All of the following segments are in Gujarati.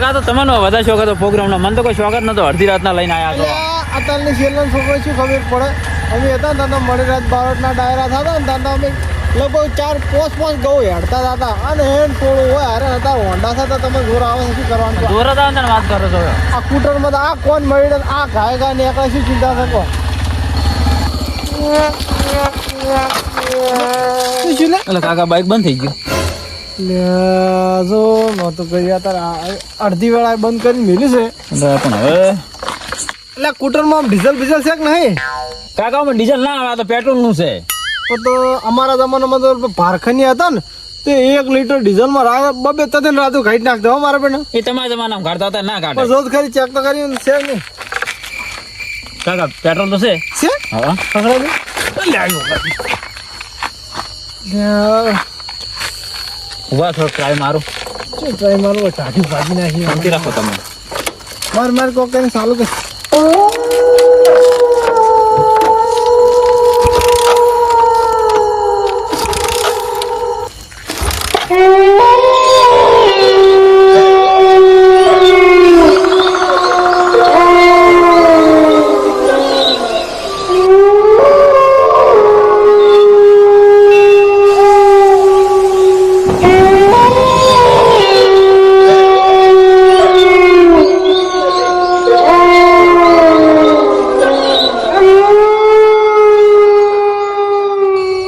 કાકા તો તમને. વધારે શોખ હતો પ્રોગ્રામનો. મને તો કોઈ શોખ જ નતો અડધી રાતના લઈને આવ્યા હતો અત્યારની છેલ્લા છોકરો શું ખબર પડે? અમે હતા ને ત્યાં મળી રાત બારોટના ડાયરા થતા ને ત્યાં અમે લગભગ ચાર પોસ પોસ ગૌ હેડતા હતા અને હેન ટોળું હોય અરે હતા હોન્ડા સાથે તમે જોર આવે શું કરવાનું જોર હતા ને વાત કરો છો આ કૂટરમાં આ કોણ મળી રહ્યા? આ ગાય ગાય ને એકલા શું ચિંતા શકો શું છે એટલે કાકા બાઈક બંધ થઈ ગયું. જો નહોતું કરી અત્યારે અડધી વેળા બંધ કરીને મેલી છે. પણ હવે? એટલે કૂટરમાં ડીઝલ બીઝલ છે કે નહીં? કાકા અમે ડીઝલ ના આવે તો પેટ્રોલનું છે. તો તો અમારા જમાનામાં તો ભારખની હતા ને તે એક લીટર ડીઝલમાં રા- બબે તદન રાતું કાઢી નાખતો હો મારા બેન. એ તમારા જમાનામાં કાઢતા હતા ના કાઢે. જોત ખરી ચેક તો કરી છે નહીં. કાકા પેટ્રોલ તો છે. છે? હા. પકડાય લે આવ્યો ઊભા થોડો ટ્રાય મારો. શું try મારવો? ટાઢી ભાગી નાખી. શાંતિ રાખો તમે. માર માર કોક કરીને સારું કર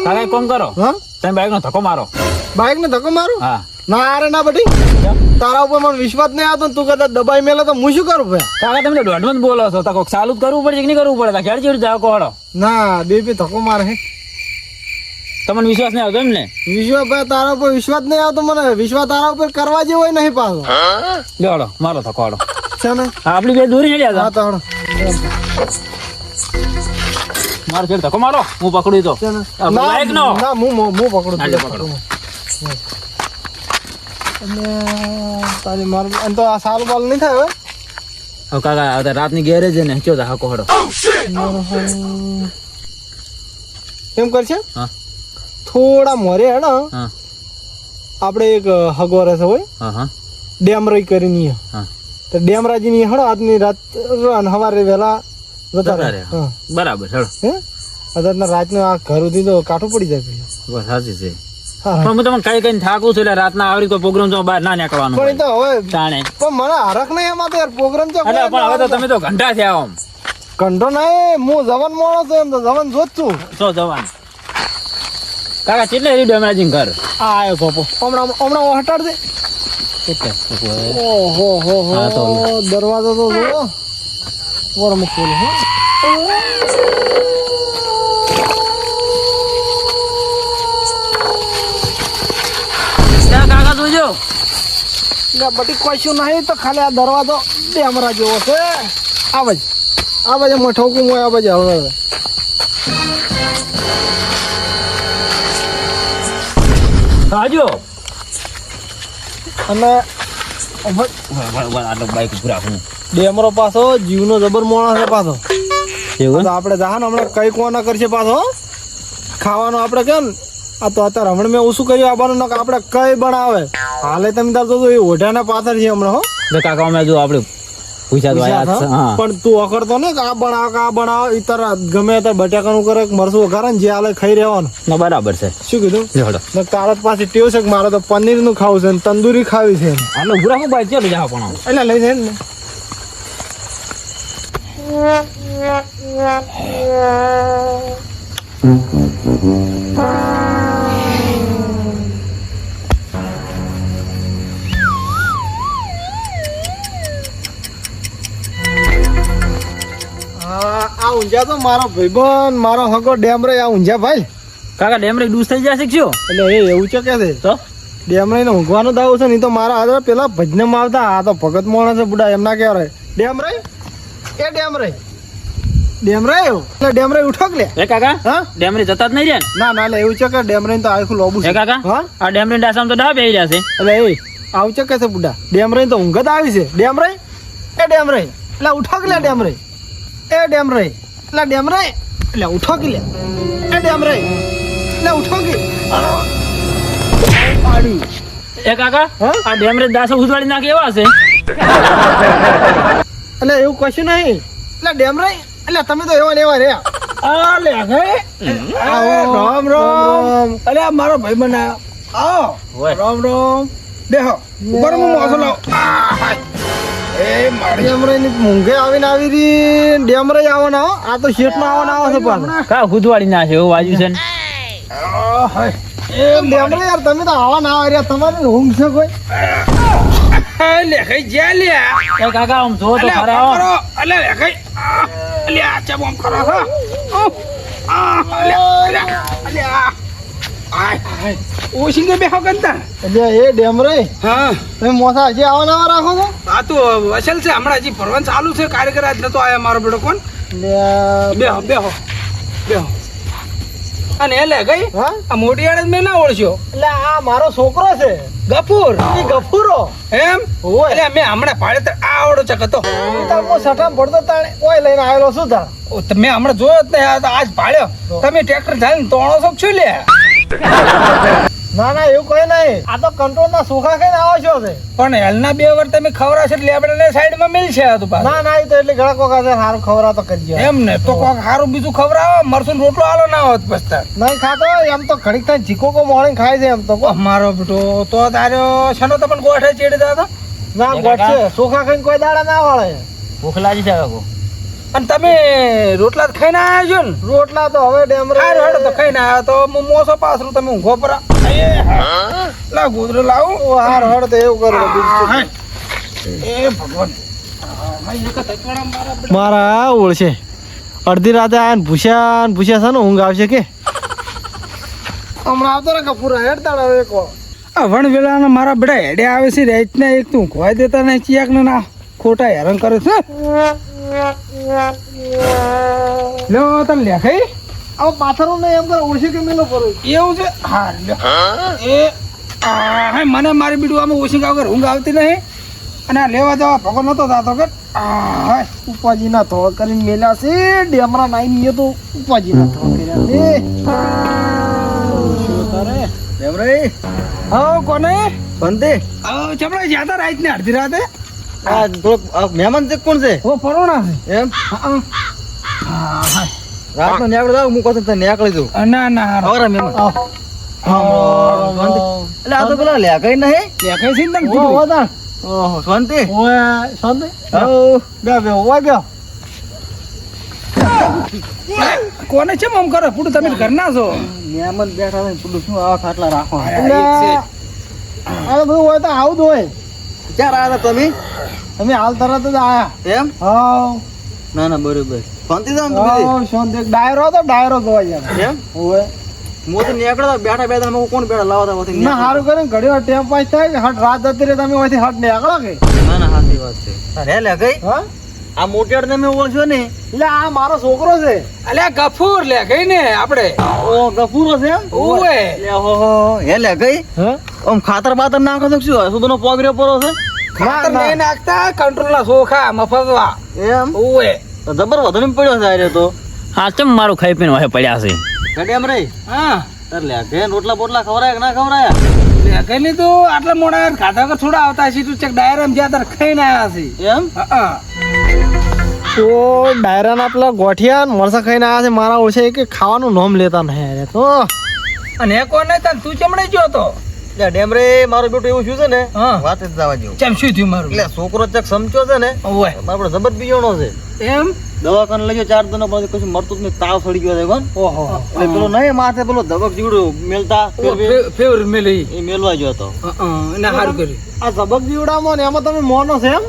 કાકા એક કામ કરો. તમે બાઈક નો ધક્કો મારો. બાઈક ને ધક્કો મારો? હા. ના અરે ના બટી. તારા ઉપર મને વિશ્વાસ નહીં આવતો તું કદાચ દબાઈ મેલો તો હું શું કરું ભાઈ? કાકા તમે દોઢમાં બોલો છો. તો કોક ચાલુ કરવું પડે કે નહીં કરવું પડે? ક્યારે જેવું ના બેબી ધક્કો મારે હે. તમને વિશ્વાસ નહીં આવતો એમ ને? વિશ્વાસ ભાઈ તારા ઉપર વિશ્વાસ નહીં આવતો મને. વિશ્વાસ તારા ઉપર કરવા જેવો નહીં પાછો. લેવડો મારો ધક્કો હાલો. છે આપણી બે દૂરી હતા. મારો છેડ ધક્કો મારો? હું પકડી તો. બાઇક નો? ના હું હું પકડું તારી માર અને તો આ સાલ બાલ નહીં થાય હવે હવે કાકા આ રાતની ગેરેજ ને કયો તો હાકો હડો. એમ કરશે? થોડા મોરે હેડો. આપણે એક હગો રહેશે હોય. ડેમ હા. ડેમરાઈ કરીને હા. તો ડેમરાજી ની હડો આજની રાત અને સવારે વહેલા બરાબર હે? અત્યારના રાતનું આ ઘર સુધી તો કાઠું પડી જાય. બસ સાચી છે. પણ હું તમને કઈ કઈ થાકું છું એટલે રાતના આવડી કોઈ પ્રોગ્રામ તો બહાર ના નીકળવાનું પણ તો હવે તાણે. પણ મને હરખ નહીં એમાં તો યાર પ્રોગ્રામ છે અરે પણ હવે તો તમે તો ઘંટા થયા આમ. ઘંટો નહીં હું જવાન માણસ છું એમ તો જવાન જોત છું. તો જવાન. કાકા કેટલે રેડિયો હમણાં ઘર? આ આવ્યો પોપો હમણાં હમણાં હટાડ દે. ઓહો હો હો. તો દરવાજો તો જુઓ. વરમ ખોલો હો કાકા જોજો બટી કશું નહીં તો ખાલી આ દરવાજો ડેમરા જેવો છે. આવજ. જ આવે જ મઠોકું હોય આવે જ હવે રાજો અને આટલો બાઈક ડેમરો પાછો જીવનો જબર મોણા છે પાછો. એવું આપણે જહાને હમણાં કઈ કોના કરશે પાછો. ખાવાનું આપણે કેમ? આ તો અત્યારે હમણાં મેં ઓછું કર્યું આવવાનું ને આપણે કઈ બનાવે. હાલે તમે તાર તો એ ઓઢાના પાછળ છે હમણાં હો. કાકા અમે જો આપણે પૂછ્યા તો આયા છે. હા. પણ તું ને કે આ બનાવ કે આ બનાવ ઇતર તાર ગમે ત્યારે બટાકાનું કરે મરસું વઘારે ને જે હાલે ખાઈ રહેવાનું. ના બરાબર છે. શું કીધું? જોડો તારા પાસે ટેવ છે કે મારે તો પનીરનું ખાવું છે ને તંદુરી ખાવી છે આનો ઉભરા હું ભાઈ ચાલો જાવ પણ એટલે લઈ જાય ને. હા, આ ઊંઝા તો મારો ભાઈબંધ મારો હગો ડેમરે આ ઊંઝા ભાઈ. કાકા ડેમરે ડૂસ થઈ જશે શું? એટલે એ એવું છે કે છે? તો? ડેમરે ને ઊંઘવાનો દાવો છે નહીં તો મારા હાથે પેલા ભજનમાં આવતા. આ તો ભગત માણસ છે બુડા એમના કહેવાય. ડેમરે? એ ડેમરે. ડેમરે? એટલે ડેમરે ઉઠો કે લે? એ કાકા હા? ડેમરે જતા જ નહીં રે ના? ના એટલે એવું છે કે ડેમરે તો આખું લોબુ છે. કાકા હા? આ ડેમરે ડાસામાં તો ડા બેહી જશે એટલે એ આવું છે કે છે બુડા? ડેમરે તો ઊંઘ જ આવી છે. ડેમરે? એ ડેમરે. એટલે ઉઠો કે ડેમરે? એ ડેમ રે. એટલે ડેમ રે? એટલે ઉઠો કે લે? એ ડેમ રે. એટલે ઉઠો કે પાડી એ કાકા આ આ ડેમરે દાસો ઉજવાડી નાખે એવા છે એટલે એવું કશું નહીં. એટલે ડેમ રે? એટલે તમે તો એવા ને એવા રહ્યા. આ લે ગઈ આવો. રામ રામ. અલે મારો ભાઈ બના આવો. રામ રામ. દેહો. ઉપર હું મોસો લાવ. એ મારી ડેમરાઈ ની મૂંઘે આવીને આવી રહી ડેમરાઈ આવવાના હો. આ તો શેઠમાં આવવાના આવે છે પણ કા ગુદવાડી ના છે એવું વાજુ છે એ ડેમરે યાર તમે તો આવા ના આવ્યા. તમારે ઊંઘ છે કોઈ? લે કઈ જ્યાં લે. એ કાકા આમ જો તો ખરા આમ હો. કરો. અલે લે કઈ અલે આ ચમ આમ કરો. હો. અલે અલે અલે આ આય આય ઓશિંગ બે હો ગંતા એટલે એ ડેમરાઈ હા. તમે મોસા હજી આવવાના આવા રાખો છો? આ તો અસલ છે હમણાં હજી ફરવાનું ચાલુ છે કાર્યકર આજ નતો આયા મારો બેટો કોણ? લે, બેહો બેહો બેહો અને એલે ગઈ હા? આ મોટી આડે મેં ના ઓળખ્યો એટલે આ મારો છોકરો છે. ગફુર. એ ગફુરો. એમ? ઓય એટલે મેં હમણાં પાડે તો આ આવડો ચક હતો તાકો સટામ પડતો તાણે ઓય લઈને આવેલો શું તાર. તમે હમણાં જોયો જ નહીં તો આજ પાડ્યો. તમે ટ્રેક્ટર ચાલીને તોણો છો શું લે? ના ના એવું કઈ નહીં. આ તો કંટ્રોલમાં સુખા ખાઈને આવો છો છે પણ હેલના બે વાર તમે ખવડાવશો એટલે આપણે સાઈડમાં મિલશે હતું પાછું. ના ના એ તો એટલે ઘણા કોક છે સારું ખવરા તો કરજો. એમ ને તો કોક સારું બીજું ખવડાવો મરસું રોટલો આલો ના હોત પસ્તા નહીં ખાતો એમ તો ઘડીક થાય ચીકો કો મોણી ખાય છે એમ તો મારો બેટો તો તારો શેનો તો પણ ગોઠે ચેડી દાદા ના એ ગોઠશે સુખા ખાઈ કોઈ દાડા ના વાળે. ભૂખ લાગી છે અને તમે રોટલા તો ખાઈને આવ્યા છો ને? રોટલા તો હવે ડેમરા હેડો તો ખાઈને આવ્યા તો હું મોસો પાસરું તમે ઊંઘો પરા. લા ગુદરો લાવું. હાર હળ તો એવું કરો એ ભગવાન. એક મારા ઓળશે અડધી રાતે આયા ને ભૂસ્યા ને ભૂસ્યા છે ને ઊંઘ આવશે કે? હમણાં આવતો ને કપૂરા હેડતા હવે કો આ વણ વેલાના મારા બધા હેડે આવે છે રાતના એક તું ખોવાઈ દેતા નહીં ચિયાક ને ના ખોટા હેરાન કરે છે. લો તને લેખાઈ હવે પાથરો ને એમ કરે ઓછી કે મેલો કરો? એવું છે? હા. એ આ, હા મને મારી બીડું આમાં ઓછી વગર ઊંઘ આવતી નહીં. અને આ લેવા જવા ભગો નતો થતો કે આ, હા. ઉપાજી ના થો કરીને મેલ્યા છે ડેમરા નાઈ ગયો તો ઉપાજી ના થો કર્યા છે. તારે? ડેમરાઈ? હા કોને? હવે ચપડા જ્યાં રાત ને અડધી રાતે. આ થોડોક મહેમાન છે કોણ છે? ઓ પરોણા છે. એમ? રાત નો રાતનો જાવ હું કહું તને નેકળી દઉં. ના ના હારો. મહેમાન. એટલે આ તો પેલા લેખાઈ નહીં? લેખાઈ છે ને તને. ઓહો શાંતિ. ઓય, શાંતિ? હઉ. બે બે ઓય બે. કોને છે આમ કરો? પૂરું તમે ઘરના છો. મહેમાન બેઠા પૂરું શું આવા ખાટલા રાખો એટલે અરે બધું હોય તો આવું જ હોય. ક્યારે આવ્યા તમે? હાલ તરત જ આયા. એમ? હાવ. ના ના બરોબર. શાંતિ તો શાંતિ. ડાયરો હતો ડાયરો જોવા ગયા એમ? ઓય હું તો નીકળતા બેઠા બેઠા મેં કોણ બેઠા લાવતા હોતી ના સારું કરીને ઘડી વાર ટેમ પાસ થાય હટ રાત જતી રહે તમે અહીંથી હટ નીકળો કે? ના ના સાચી વાત છે. અરે લે ગઈ? હા? આ મોટિયાડ તમે ઓળખ્યો ને? એટલે આ મારો છોકરો છે. અલ્યા ગફૂર લે ગઈ ને આપણે ઓ ગફુરો છે એમ? લે હો હો. હે લે ગઈ? હા? આમ ખાતર બાતર નાખો તો શું સુધનો પોગર્યો પરો છે? ખાતર. નહીં નાખતા કંટ્રોલ ના સોખા મફતવા. એમ? ઓએ તો જબર વધુ પડ્યો છે આરે તો. હા ચમ મારું ખાઈ પીને વાહે પડ્યા છે. ઘડી એમ રહી? હા. તાર લે કે રોટલા બોટલા ખવરાય કે ના ખવરાય? લે તો આટલા મોડા ખાધા વગર થોડા આવતા છે તું ચેક ડાયરામ જ્યાં તાર ખાઈને આવ્યા છે. એમ? હા તો ડાયરાના પેલા ગોઠિયા ને મરસા ખાઈને આવ્યા છે. મારા ઓછે કે ખાવાનું નોમ લેતા નહીં અરે તો. અને એ કોને તને? તું ચમણે ગયો તો? ડેમરે મારો બેટો એવું શું છે ને વાત જ જવા જેવું ચમ શું થયું મારું? એટલે છોકરો ચક સમજો છે ને ઓવે. મારો બેટો બીજોણો છે. એમ? દવાખાને લઈ ગયો ચાર દિનો પછી કશું મળતું જ નહીં તાવ સડી ગયો છે કોણ? ઓહો. એટલે પેલો નહીં માથે પેલો ધબક જીવડું મેલતા ફેવર મેલી. એ મેલવા ગયો હતો. એને સારું કર્યું. આ ઝબક જીવડામાં ને એમાં તમે મોનો છે એમ?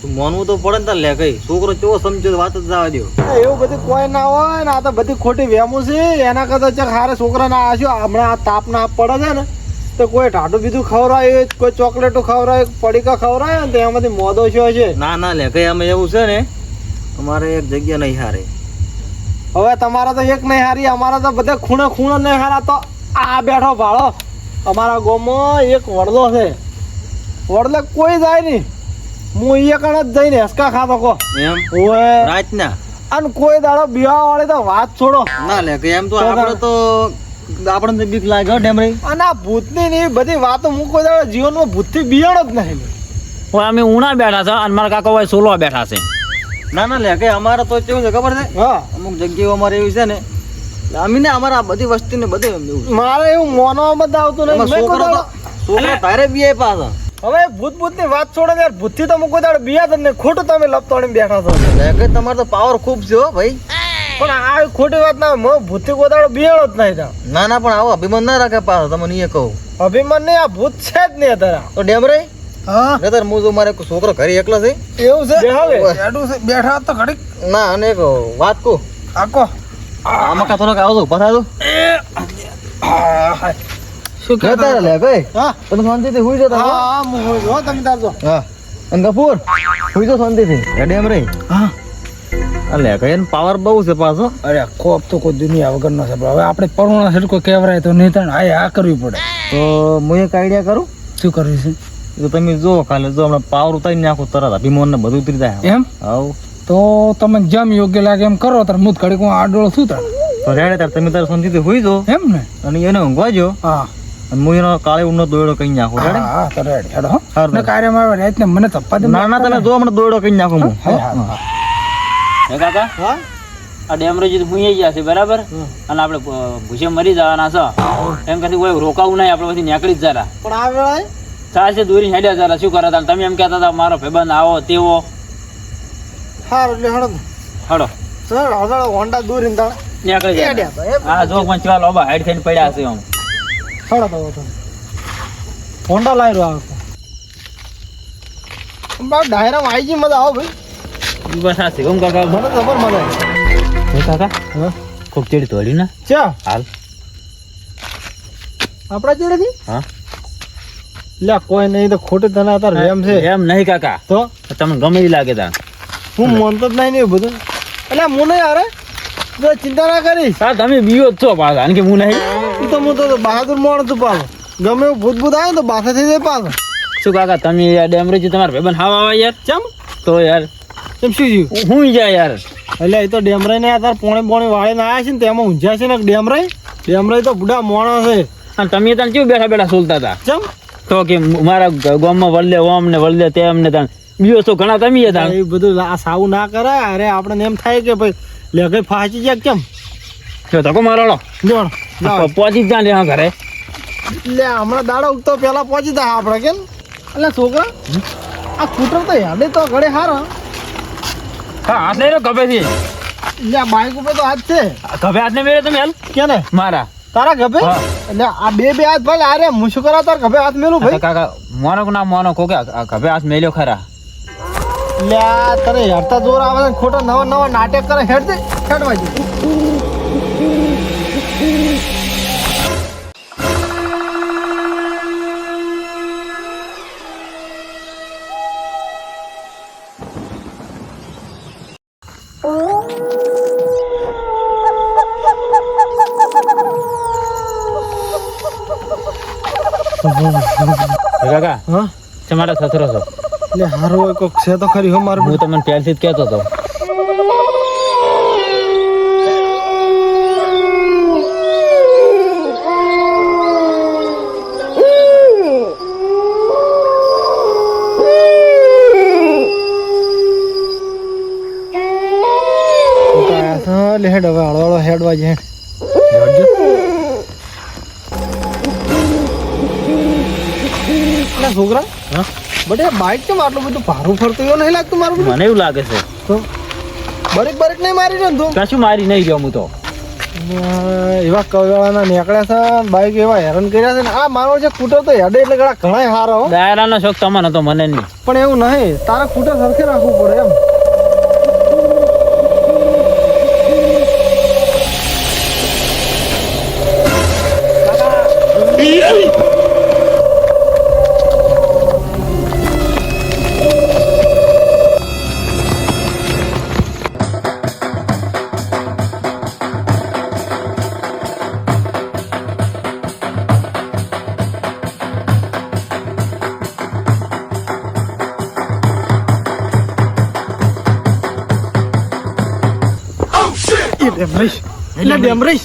તું માનવું તો પડે ને તાર લે કઈ. છોકરો ચેવો સમજો વાત જ જવા દો એવું બધું કોઈ ના હોય ને આ તો બધી ખોટી વેમો છે. એના કરતા ચાલ હારે છોકરા ના આશો હમણાં આ તાપ ના પડે છે ને તો કોઈ ટાટું બીજું ખવડાય કોઈ ચોકલેટો ખવડાય પડીકા ખવડાય ને તો એમાંથી મોદો છે છે ના ના લે કઈ અમે એવું છે ને અમારે એક જગ્યા નહીં હારે. હવે તમારા તો એક નહીં હારી અમારા તો બધા ખૂણે ખૂણે નહીં હારા. તો આ બેઠો ભાળો. અમારા ગામમાં એક વડલો છે. વડલે કોઈ જાય નહીં. હું અહીંયા કણ જ જઈને હેસકા ખાતો કો. એમ? ઓય રાતના? અને કોઈ દાડો બીવા વાળી તો વાત છોડો. ના લે કે એમ તો આપણે તો આપણને બીક લાગે ડેમરી. અને આ ભૂતની ની બધી વાતો હું કોઈ દાડો જીવનમાં ભૂતથી બિયાણો જ નહીં. હોય અમે ઉણા બેઠા છે અને મારા કાકા ભાઈ સોલો બેઠા છે. ના ના લે કે અમારે તો કેવું છે ખબર છે? હા. અમુક જગ્યાઓ અમારે એવી છે ને એટલે અમે ને અમારા બધી વસ્તી ને બધું મારે એવું માનવામાં બધા આવતું નહીં છોકરો છોકરો તારે બી પાછા. હવે ભૂત ભૂતની વાત છોડો ને યાર ભૂતથી તો મૂકો દાડો બિયા જ નહીં ખોટું તમે લપતાણી બેઠા છો. લે કે તમારે તો પાવર ખૂબ છે હો ભાઈ. પણ આ ખોટી વાત ના મો ભૂત ગોદાળો કોઈ જ નહીં તા. ના ના પણ આવો અભિમાન ના રાખે પાછો તમને એ કહું. અભિમાન નહીં આ ભૂત છે જ નહીં તારા તો ડેમરે હા. નતર હું જો મારે છોકરો ઘરે એકલો છે? એવું છે? હવે. બેઠું છે બેઠા તો ઘડીક. ના અને એક વાત કહું. આકો આમાં કા થોડોક આવો ઊભા થાજો. શું કહે તારે લે ભાઈ. હા. તમે શાંતિથી હુઈ જતા હા હા હું હોઈ જો તમે તારજો હા. અને કપૂર હુઈ જો શાંતિથી. એ ડેમરે હા. અલે કઈ પાવર બહુ છે પાછો. અરે કોપ તો કોઈ દુનિયા વગરનો છે પણ હવે આપણે પરુણા છડકો કહેવરાય તો નહીં આ આ કરવી પડે. તો હું એક આઈડિયા કરું? શું કરવી છે? તો તમે જો ખાલી જો હમણાં પાવર ઉતારી નાખો તરત અભિમાન ને બધું ઉતરી જાય. એમ? હવ તો તમે જેમ યોગ્ય લાગે એમ કરો તાર મુદ ઘડી હું આડોળો શું તાર. તો રેડે તાર તમે તાર શાંતિથી હુઈ જો એમ ને? અને એને ઊંઘવા જો હા. હું એનો કાળે દોયડો કઈ નાખો રેડે? હા તો રેડ હેડો હો. હારું. ને કાર્યમાં આવે ને મને ધપ્પા ના ના તને જો હમણાં દોયડો કઈ નાખું હું હા હા. હા. કાકા? હા? આ ડેમરેજ હુંય ગયા છે બરાબર? અને આપણે ભૂસે મરી જવાના છે. એમ કદી કોઈ રોકાવું નહીં આપણે પછી નીકળી જ જરા. પણ આવે ચાલશે દોરી હેડ્યા જરા શું કરે તમે એમ કહેતા હતા મારો ભાઈબંધ આવો તેવો. હારું એટલે હડો ચાલ હળો હોન્ડા દૂર નીકળી જાય એમ હા જો પણ ચાલો બા હેડ થઈને પડ્યા છે આમ. હળો તો હોન્ડા લાવ્યો આ બા ડાયરામાં આવી ગઈ મજા આવો ભાઈ. ઈ બસ આ શિવમ કાકા? મને જબર મજા હે કાકા? હા. કોક ચેડી તોડી ના ચા? હાલ. આપણા ચેડેથી? હા. લે કોઈ નહીં તો ખોટું તને છે. નહીં કાકા. તો? તમને ગમે લાગે તા હું માનતો જ નહીં ને બધું. એટલે હું નહીં અરે તો ચિંતા ના કરીશ. હા તમે બીઓ જ છો પાછા. કે હું નહીં. તો હું તો બહાદુર માણસ છું પાછો. ગમે એવું ભૂત ભૂત આવે તો બાથા થઈ જાય પાછો. શું કાકા તમે યાર ડેમરેજી તમારા ભાઈબંધ હાવ આવે યાર? ચમ? તો યાર એમ શું થયું? હું જાય યાર. એટલે એ તો ડેમરાઈ ને યાર પોણે પોણે વાળીને આવ્યા છે ને તેમાં ઊંઝ્યા છે ને ડેમરાઈ? ડેમરાઈ તો બુઢા મોણા છે. અને તમે તને કેવું બેઠા બેઠા સોલતા હતા ચમ? તો કે મારા ગામમાં વળદે ઓમ ને વળદે તેમ ને તાન. બીજો તો ઘણા તમે હતા એ બધું આ સાવું ના કરાય. અરે આપણને એમ થાય કે ભાઈ લે કઈ ફાંચી જાય કેમ? જો તકો મારો. પહોંચી જ હા ઘરે. લે હમણાં દાડો ઉગતો પેલા પહોંચી જાય આપણે કેમ? એટલે છોકરા આ સ્કૂટર તો યાદે તો ઘડે હારા. હા હાથ લઈ ગભે થી લે આ બાઈક ઉપર તો હાથ છે. ગભે હાથ ને મેળે તમે હેલ. કે ને મારા. તારા ગભે? એટલે આ બે બે હાથ ભાઈ અરે હું શું કરા તાર ગભે હાથ મેલું ભાઈ? કાકા મોનો ના મોનો કો કે ગભે હાથ મેલ્યો ખરા. લે આ તને હેડતા જોર આવે ખોટા નવા નવા નાટક કરે હેડ દે હેડવા જઈ કાકા હા? તમારા સસરો છો. એટલે હારો કોક છે તો ખરી હો મારું. હું તમને પહેલથી જ કહેતો હતો. લે હેડ હવે હળો હળો હેડવા જાય. છોકરા હા? બટે બાઇક કેમ આટલું બધું ભારું ફરતું એવું નહીં લાગતું મારું મને એવું લાગે છે. તો બરેક બરેક નહીં મારી રહ્યો ને તું? કશું મારી નહીં ગયો હું તો. એવા કવેળાના નીકળ્યા છે બાઈક એવા હેરાન કર્યા છે ને. આ મારો જે કૂટો તો હેડે એટલે ઘણા ઘણા હારો ડાયરાનો શોખ તમને તો મને નહીં. પણ એવું નહીં તારા કૂટો સરખે રાખવું પડે એમ. એટલે ડેમરેશ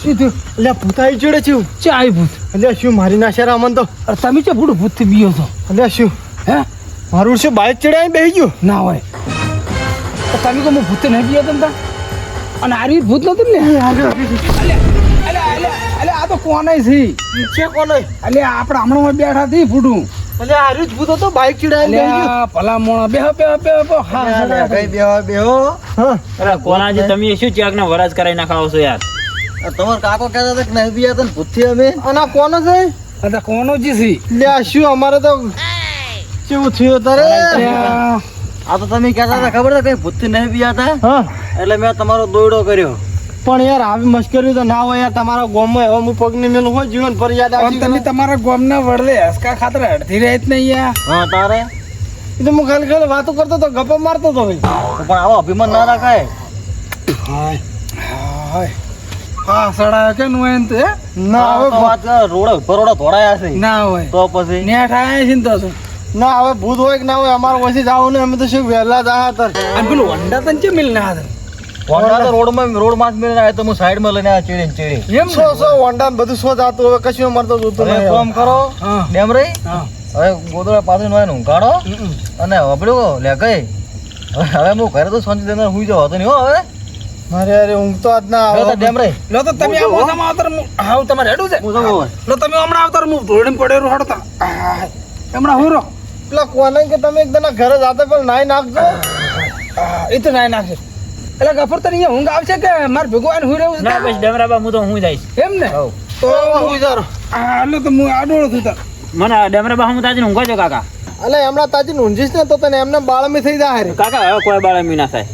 શું થયું એટલે આવી ચડે છે. ચા આવી ભૂત. એટલે શું મારી નાખ્યા રામન તો તમે ચે બુડું ભૂતથી બીયો છો? એટલે શું? હે? મારું શું બાઇક ચડાવીને બેસી ગયું? ના હોય. તો તમે તો હું ભૂતે નહીં બીયો તમતા અને આરી ભૂત નતું ને? અલ્યા અલ્યા અલ્યા અલ્યા આ તો કોને છે? છે કોને અલ્યા આપણે હમણાં બેઠા થઈ ફૂટું હારું જ ભૂત હતો બાઈક બેસી ગયું. ભલા મોણા બેહો બેહો બેહો બેહો હા કઈ બેહો બેહો. અરે અરે કોનાજી તમે શું ચાક ને વરાજ કરાવી નાખાવ છો યાર? તમાર કાકો કહેતા હતા કે નહીં બી હતા ને ભૂતથી અમે. અને આ કોનો છે? અરે કોનો જી છે. લે શું અમારે તો કેવું થયું તારે આ. તો તમે કહેતા હતા ખબર છે કઈ ભૂતથી નહીં બીયા હતા એટલે મેં તમારો દોડો કર્યો. પણ યાર આવી મશ્કરી તો ના હોય યાર તમારા ગામમાં એવો હું પગની મેલું હોય જીવન પર યાદ આવે તમે તમારા ગામના વડલે હસકા ખાતર અડધી રહે જ નહીં યાર. હા તારે? એ તો હું ખાલી ખાલી વાતો કરતો તો ગપ્પા મારતો તો ભાઈ પણ આવો અભિમાન ના રાખાય. હાય. હા સડાય કે નું એમ તે? ના હવે વાત રોડ રોડે ઉપર છે. ના હોય. તો પછી? નેઠ આયા છે ને તો શું? ના હવે ભૂત હોય કે ના હોય અમારે પછી જવું ને અમે તો શું વહેલા જા તર અને પેલું અંડા તને ચે મિલ ના હતા? હોન્ડા તો રોડમાં જ મેળવીને આવ્યો તો હું સાઈડમાં લઈને આ ચીડીને ચીડી. એમ સો સો વંડા બધું સો જાતું હવે કશું મરતો તો જોતું નહીં ફોન કરો ડેમ રહી હવે ગોદડા પાછળ નો ઊંઘાડો અને વપડ્યો લે કઈ હવે હું ઘરે તો શાંતિ દેનાર હુઈ જાવ હતો નહીં હો હવે. મારે યાર ઊંઘ તો આજ ના આવે. ડેમ રહી. લો તો તમે આ મોસામાં આવતર હાવ તમારે હેડું છે? હું જાઉં હવે. લો તમે હમણાં આવતર હું હડતા. આય, હમણાં હુરો પેલા કોને કે તમે એકદમ ઘરે જાતે પણ નાઈ નાખજો. એ તો નાય નાખશે. એટલે ગફર તો અહીંયા ઊંઘ આવશે કે માર ભગવાન હું રહેવું ના બસ ડમરાબા હું તો હું જઈશ એમ ને. તો હું વિચારો હા તો હું આડોળો છું તાર મને ડમરાબા હું તાજી ઊંઘો છો કાકા અલે હમણાં તાજી ઊંઝીશ ને તો તને એમને બાળમી થઈ જાય રે કાકા હવે કોઈ બાળમી ના થાય